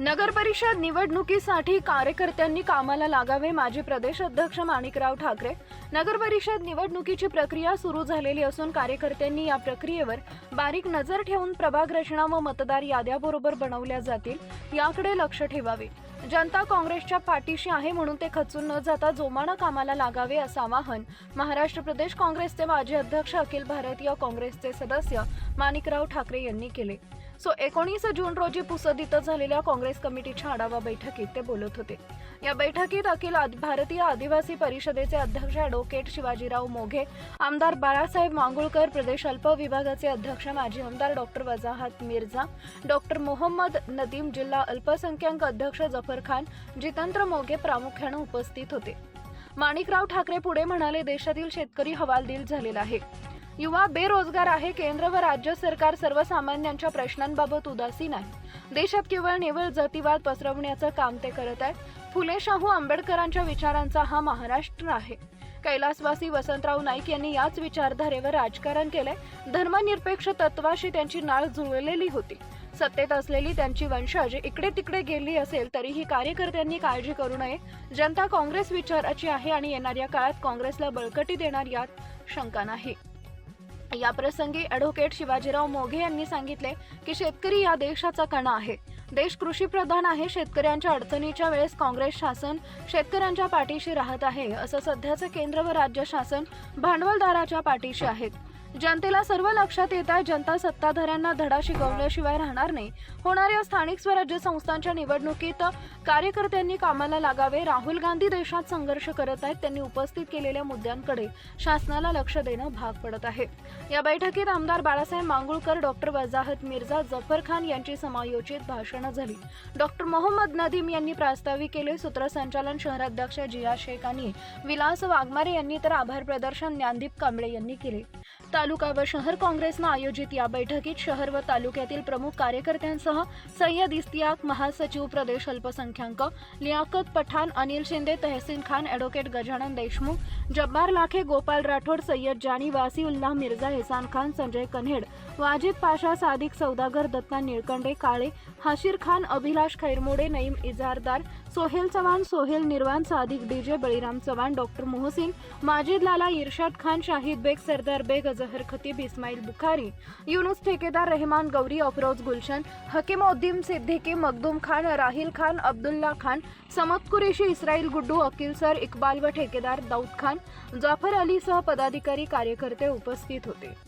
नगर परिषद निवडणुकीसाठी कार्यकर्त्यांनी कामाला लागावे माजी प्रदेश अध्यक्ष माणिकराव ठाकरे. नगर परिषद निवडणुकीची प्रक्रिया सुरू झालेली असून कार्यकर्त्यांनी या प्रक्रियेवर बारीक नजर ठेवून प्रभाग रचना व मतदार याद्याबरोबर बनवल्या जातील याकडे लक्ष ठेवावे. जनता काँग्रेसच्या पाठीशी आहे म्हणून ते खचून न जाता जोमानं कामाला लागावे असं आवाहन महाराष्ट्र प्रदेश काँग्रेसचे माजी अध्यक्ष अखिल भारतीय काँग्रेसचे सदस्य माणिकराव ठाकरे यांनी केले. सो एकोणीस जून रोजी पुसद इथं झालेल्या काँग्रेस कमिटीच्या आढावा बैठकीत ते बोलत होते. या बैठकीत अखिल आद- भारतीय आदिवासी परिषदेचे अध्यक्ष अॅडव्होकेट शिवाजीराव मोघे आमदार बाळासाहेब मांगुळकर प्रदेश अल्प विभागाचे अध्यक्ष माजी आमदार डॉक्टर वजाहत मिर्झा डॉक्टर मोहम्मद नदीम जिल्हा अल्पसंख्याक अध्यक्ष जाफर खान जितेंद्र मोघे प्रामुख्यानं उपस्थित होते. माणिकराव ठाकरे पुढे म्हणाले देशातील शेतकरी हवालदिल झालेला आहे. युवा बेरोजगार आहे केंद्र व राज्य सरकार सर्वसामान्यांच्या प्रश्नांबाबत उदासीन आहे देशात केवळ निवळ जातीवाद पसरवण्याचं काम ते करत आहे फुले शाहू आंबेडकरांच्या विचारांचा हा महाराष्ट्र आहे. कैलासवासी वसंतराव नाईक यांनी याच विचारधारेवर राजकारण केलंय. धर्मनिरपेक्ष तत्वाशी त्यांची नाळ जुळलेली होती. सत्तेत असलेली त्यांची वंशज इकडे तिकडे गेली असेल तरीही कार्यकर्त्यांनी काळजी करू नये. जनता काँग्रेस विचाराची आहे आणि येणाऱ्या काळात काँग्रेसला बळकटी देणार यात शंका नाही. या प्रसंगी ॲडव्होकेट शिवाजीराव मोघे यांनी सांगितले की शेतकरी या देशाचा कणा आहे. देश कृषीप्रधान आहे शेतकऱ्यांच्या अडचणीच्या वेळेस काँग्रेस शासन शेतकऱ्यांच्या पाठीशी राहत आहे असं सध्याचं केंद्र व राज्य शासन भांडवलदाराच्या पाठीशी आहेत. जनतेला सर्व लक्षात येत आहे जनता सत्ताधाऱ्यांना धडा शिकवल्याशिवाय राहणार नाही. होणाऱ्या स्थानिक स्वराज्य संस्थांच्या निवडणुकीत कार्यकर्त्यांनी कामाला लागावे राहुल गांधी देशात संघर्ष करत आहेत त्यांनी उपस्थित केलेल्या मुद्द्यांकडे शासनाला लक्ष देणं भाग पडत आहे. या बैठकीत आमदार बाळासाहेब मांगुळकर डॉक्टर वजाहत मिर्झा जफर खान यांची समायोजित भाषणं झाली. डॉक्टर मोहम्मद नदीम यांनी प्रास्ताविक केले सूत्रसंचालन शहराध्यक्ष जिया शेख आणि विलास वाघमारे यांनी तर आभार प्रदर्शन ज्ञानदीप कांबळे यांनी केले. तालुका व शहर काँग्रेसनं आयोजित या बैठकीत शहर व तालुक्यातील प्रमुख कार्यकर्त्यांसह सय्यद इस्तियाक महासचिव प्रदेश अल्पसंख्याक Liyaqat Pathan Anil Shinde Tehseen Khan advocate Gajanan Deshmukh Jabbar Lakhe Gopal Rathod Sayyed Jani Wasiullah Mirza Hesan Khan Sanjay Kanhed Wajid Pasha Sadiq Saudagar Datta Nilkanthe Kale Hashir Khan Abhilash Khairmode Naeem Ijardar Sohel Chavan Sohel Nirvan Sadiq DJ Baliram Chavan doctor Mohsin Majid Lala Irshad Khan Shahid Beg Sardar Beg Azhar Khatib Ismail Bukhari Yunus Thekedar Rahman Gauri Afroz Gulshan हकीमउद्दीन Siddiqui Makhdoom Khan Rahil Khan Abdullah Khan Samad Qureshi Israil Guddu Akil sir Iqbal व ठेकेदार दाऊद खान जाफर अलीसह पदाधिकारी कार्यकर्ते उपस्थित होते.